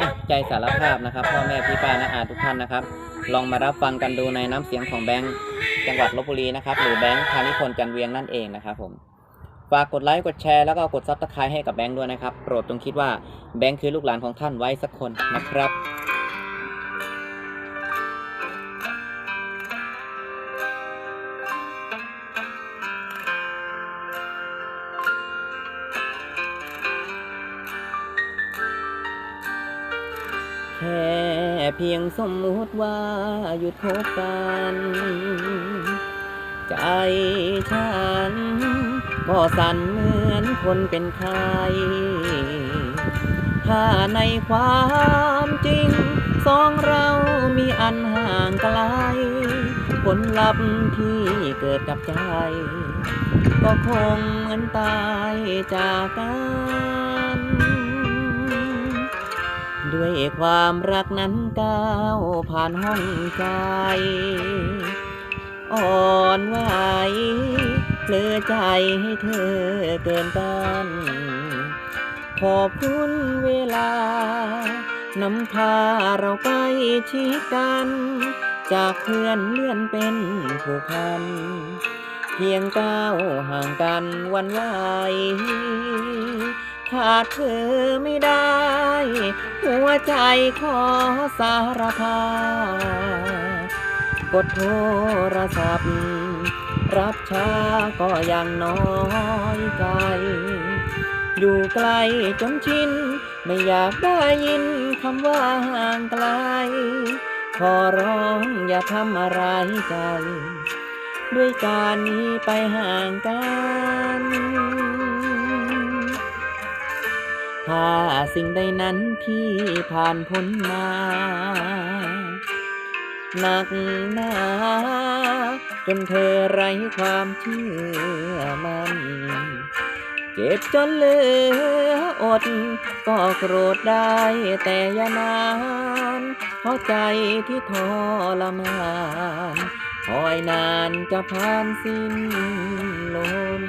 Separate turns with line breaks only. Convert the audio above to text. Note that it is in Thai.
อะใจสารภาพนะครับ พ่อแม่พี่ป้านะอาทุกท่านนะครับ ลองมารับฟังกันดูในน้ำเสียงของแบงค์จังหวัดลบบุรีนะครับหรือแบงค์พานิพนธ์จันเวียงนั่นเองนะครับผมฝากกดไลค์กดแชร์แล้วก็กดซับสไครต์ให้กับแบงค์ด้วยนะครับ โปรดจงคิดว่าแบงค์คือลูกหลานของท่านไว้สักคนนะครับ แค่เพียงสมมติว่าหยุดคบกัน ใจฉัน ก็สั่นเหมือนคนเป็นไข้ถ้าในความจริง สองเรามีอันห่างไกลผลลัพธ์ที่เกิดกับใจ ก็คงเหมือนตายจากกัน ด้วยความรักนั้นก้าวผ่านห้องใจอ่อนไหวเพลือใจให้เธอเกินต้านขอบคุณเวลานำพาเราใกล้ชิดกัน จากเพื่อนเลื่อนเป็นผูกพัน เพียงก้าวห่างกันวันไหวขาดเธอไม่ได้ หัวใจขอสารภาพกดโทรศัพท์ รับช้าก็ยังน้อยใจอยู่ไกลจนชิน ไม่อยากได้ยินคำว่าห่างไกล ขอร้องอย่าทำอะไรใจ ด้วยการหนี้ไปห่างกัน ถ้าสิ่งใดนั้นที่ผ่านพ้นมา หนักหนาจนเธอไร้ความเชื่อมันเจ็บจนเหลืออด ก็โกรธได้แต่ยานานเพราะใจที่ทรมานคอยนานจะผ่านสิ้นลม